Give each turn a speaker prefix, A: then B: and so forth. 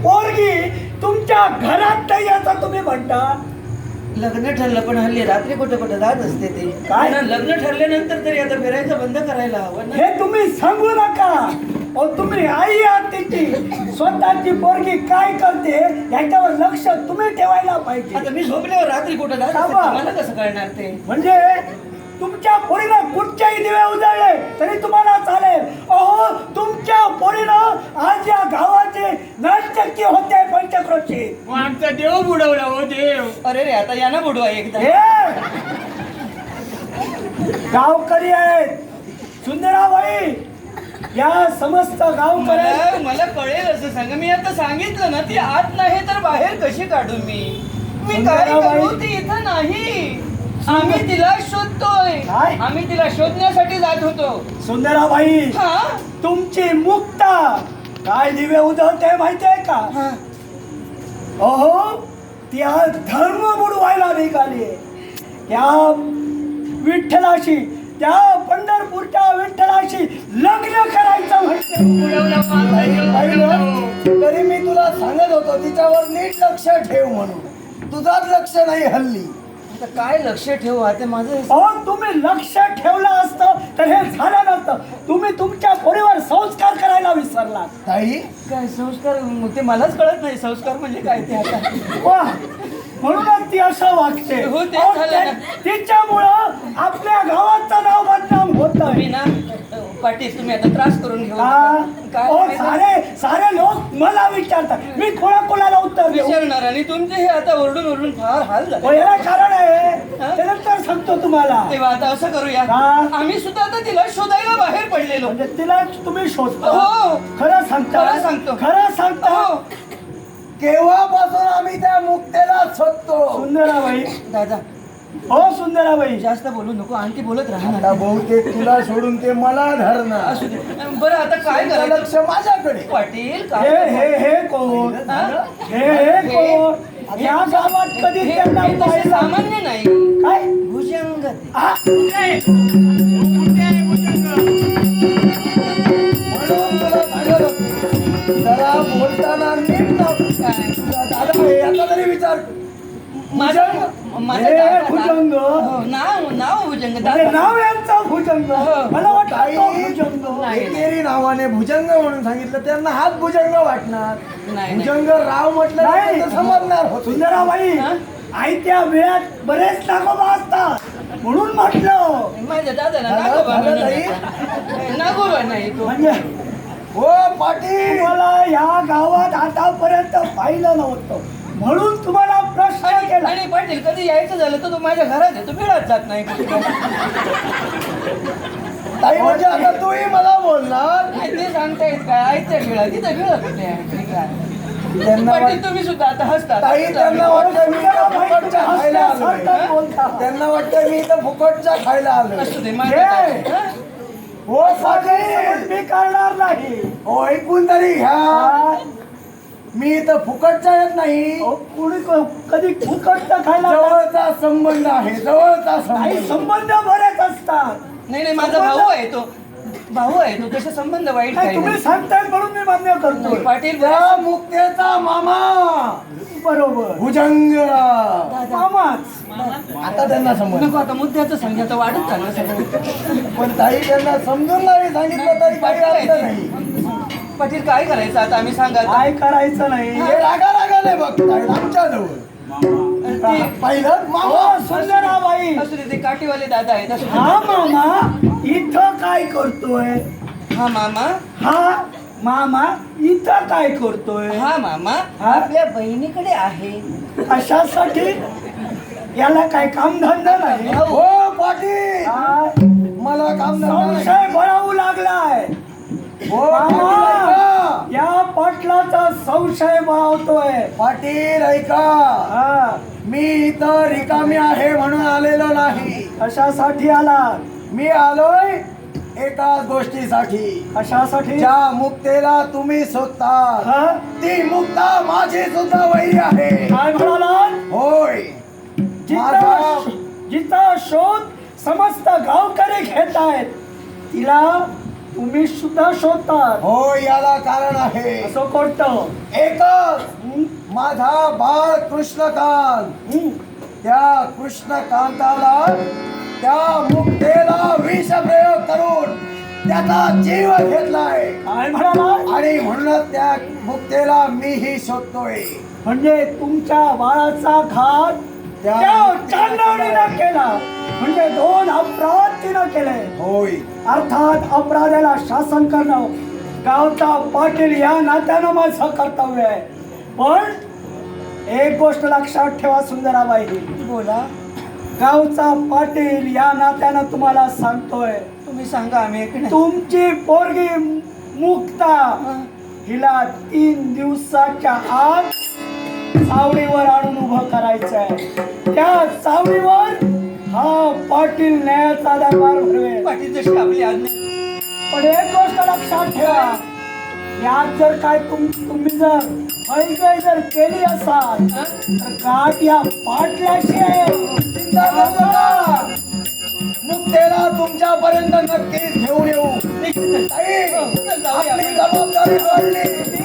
A: पोरगी तुमच्या घरात नाही असं तुम्ही म्हणता?
B: लग्न ठरलं पण हल्ली रात्री कुठं कुठं जात असते ते.
A: काय?
B: ना, लग्न ठरल्यानंतर तरी आता फिरायचं बंद करायला हवं ना.
A: हे तुम्ही सांगू नका. अहो तुम्ही आई आहात तिची. स्वतःची पोरगी काय करते याच्यावर लक्ष तुम्ही ठेवायला
B: आता
A: पाहिजे
B: मी झोपल्यावर रात्री कुठं जात असते,
A: थांबा.
B: मला कसं कळणार ते?
A: म्हणजे तुमच्या पोरीला कुठच्याही दिवे उजळले तरी तुम्हाला चालेल अहो तुमच्या पोरीनं आज या गावाचे नर्तकी होते पंचक्रोशी
C: आमचा देव बुडवला हो देव
B: अरे रे आता या ना बुडवा एकदा.
A: हे! गावकरी आहेत. सुंदराबाई या समस्त गावकरी
B: मला मला कळेल असं सांगा. मी आता सांगितलं ना ती आत नाही तर बाहेर कशी काढू मी? मी काय. करू ती इथं नाही. आम्ही तिला शोधतोय.
A: काय?
B: आम्ही तिला शोधण्यासाठी जात होतो.
A: सुंदराबाई
B: हा?
A: तुमची मुक्ता काय दिवे उजवते माहितीये का?
B: हा.
A: अहो त्या धर्म बुडवायला निघाली त्या विठ्ठलाशी त्या पंढरपूरच्या विठ्ठलाशी लग्न करायचं. पाहिलं? तरी मी तुला सांगत होतो तिच्यावर नीट लक्ष ठेव म्हणून तुझाच लक्ष नाही हल्ली
B: काय लक्ष ठेवू आता माझं
A: तुम्ही लक्ष ठेवलं असतं तर हे झालं नसतं तुम्ही तुमच्या पोरीवर संस्कार करायला विसरलात ताई?
B: काय संस्कार मग ते मलाच कळत नाही. संस्कार म्हणजे काय ते आता?
A: वा! म्हणूनच ती असं वागते.
B: हो, ते
A: अहो,
B: झालं
A: ते-
B: ना.
A: तिच्यामुळं आपल्या गावाचं नाव बदनाम होत
B: तुम्ही ना पाटील तुम्ही आता त्रास करून घेऊ नका. काय माहिती?
A: सारे सारे लोक मला विचारतात. मी कोणा कोणाला उत्तर
B: विचारणार आणि तुमचे हे आता ओरडून ओरडून फार हाल
A: हो,
B: झाले
A: याला कारण आहे
B: हा?
A: ते नंतर सांगतो तुम्हाला
B: तेव्हा आता असं करूया
A: हा.
B: आम्ही सुद्धा आता तिला शोधायला बाहेर पडलेलो
A: म्हणजे तिला तुम्ही शोधता
B: हो.
A: खरं सांगता
B: खरं सांगतो.
A: खरं सांगता
B: हो.
A: केव्हापासून आम्ही त्या मुक्तेला शोधतो सुंदराबाई
B: दादा
A: हो सुंदराबाई
B: जास्त बोलू नको आणखी बोलत राहा
D: आता बहुतेक तुला सोडून ते मला धरणार.
B: असू दे. बरं आता काय
D: तुझं
B: करायचं?
D: लक्ष माझ्याकडे.
B: पाटील
A: हे
B: काय
A: हे हे कोण?
B: हा?
A: हे? हे कोण? या गावात कधी
B: हे-
A: त्यांना
B: हे तसे
A: पाहिलं
B: सामान्य नाही.
A: काय?
B: भुजंग ते.
A: आ,
C: काय? कुठे आहे भुजंग?
D: म्हणून तुला सांगत होतो. जरा बोलताना नीट? दादा आता तरी विचार
A: भुजंग.
B: हो, नाव नाव भुजंग
A: म्हणजे नाव यांचं भुजंग.
B: हो.
A: मला वाटतं भुजंग.
D: नावाने भुजंग म्हणून सांगितलं. त्यांना हाच भुजंग वाटणार. भुजंग राव म्हटलं
A: नाही.
D: तर समजणार होत.
A: सुंदराबाई? आयत्या वेळात बरेच नागोबा असतात. म्हणून म्हटलं.
B: माझ्या दादाला नागोबा नाही.
A: म्हणजे
D: हो पाटील.
A: तुम्हाला या गावात आतापर्यंत पाहिलं नव्हतं. म्हणून तुम्हाला प्रश्न केला
B: आणि पाटील कधी यायचं झालं तर तो माझ्या घरात येतो बिळात जात नाही.
D: ताई म्हणजे आता तूही मला बोलणार
B: नाही ते सांगता येत काय आयत्या बिळा तिथं? ठीक आहे.
D: त्यांना
B: पाटील तुम्ही सुद्धा आता हसता
D: ताई त्यांना वाटतं मी इथं फुकटच्या खायला
A: बोलता.
D: त्यांना वाटतं मी इथं फुकटच्या खायला आलोय
B: असू दे माझ्या
A: हे.
B: हा?
D: हो
A: मी करणार नाही
D: हो ऐकून तरी घ्या
A: हा?
D: मी इथं फुकटचा येत नाही.
A: कुणी क- कधी फुकट खायला
D: जवळचा संबंध आहे जवळचा
A: काही
D: संबंध
A: संबंध बरेच असतात.
B: नाही नाही माझा भाऊ आहे तो. भाऊ आहे तो तसे संबंध वाईट
A: काय
B: काही
A: तुम्ही
B: नाही.
A: सांगताय म्हणून मी मान्य करतोय.
B: पाटील
D: त्या मुक्तेचा मामा.
A: बरोबर.
D: भुजंगराव
A: मामाच.
D: आता त्यांना समज
B: नको आता मुद्द्याचं सांग आता वाढत चाललं सगळं.
D: पण ताई त्यांना समजून नाही सांगितलं तरी काही अर्थ नाही.
B: पाटील काय करायचं आता? आम्ही सांगा.
A: काय करायचं नाही?
D: हे रागा रागाने बघताय आमच्या जवळ
B: ते-
D: पाहिलं मामा.
A: हो, सुंदराबाई
B: असू दे. ते काठीवाले दादा आहेत. असू दे.
A: हा मामा. इथं काय करतोय?
B: हा मामा.
A: हा मामा इथं काय करतोय?
B: हा मामा.
A: हा?
B: आपल्या बहिणीकडे आहे.
A: अशासाठी याला काय कामधंदा नाही?
D: हो पाटील.
A: हा?
D: मला काम
A: संशय बळावू लागलाय.
D: पाटील
A: या पाटलाचा संशय बळावतोय
D: पाटील ऐका.
A: हा.
D: मी इथं रिकामी आहे म्हणून आलेलो नाही.
A: कशासाठी आला
D: मी आलोय एकाच गोष्टीसाठी.
A: कशासाठी?
D: ज्या मुक्तेला तुम्ही शोधता? ती मुक्ता माझी सुद्धा वही आहे.
A: काय म्हणाला
D: होय.
A: जिचा शोध समस्त गावकरी घेत आहेत तिला तुम्ही सुद्धा शोधतात.
D: हो याला कारण आहे.
A: असं कोणतं?
D: एकच? माझा बाळ कृष्णकांत? त्या कृष्णकांताला त्या मुक्तेला विषप्रयोग करून त्याचा जीव घेतलाय.
A: काय म्हणाला
D: आणि म्हणूनच त्या मुक्तेला मीही शोधतोय.
A: म्हणजे तुमच्या बाळाचा घात चांदवडीनं केला. म्हणजे दोन अपराध तिनं केले.
D: होय.
A: अर्थात अपराधाला शासन करणं गावचा पाटील या नात्यानं माझं कर्तव्य आहे. पण एक गोष्ट लक्षात ठेवा सुंदराबाई.
B: बोला.
A: गावचा पाटील या नात्यानं तुम्हाला सांगतोय.
B: तुम्ही सांगा आम्ही
A: तुमची पोरगी मुक्ता हिला तीन दिवसाच्या आत चावडीवर आणून उभं करायचंय. त्या चावडीवर हा पाटील न्यायाचा दरबार भरवेल.
B: पाटील जशी आपली आज्ञा
A: पण एक गोष्ट लक्षात ठेवा. यात जर काय तुम तुम्ही जर हयगय जर केली असाल तर गाठ या पाटल्याशी आहे.
D: चिंता करू नका. मुक्तेला तुमच्यापर्यंत नक्कीच घेऊन येऊ. आपली
B: आपण.
D: जबाबदारी वाढली.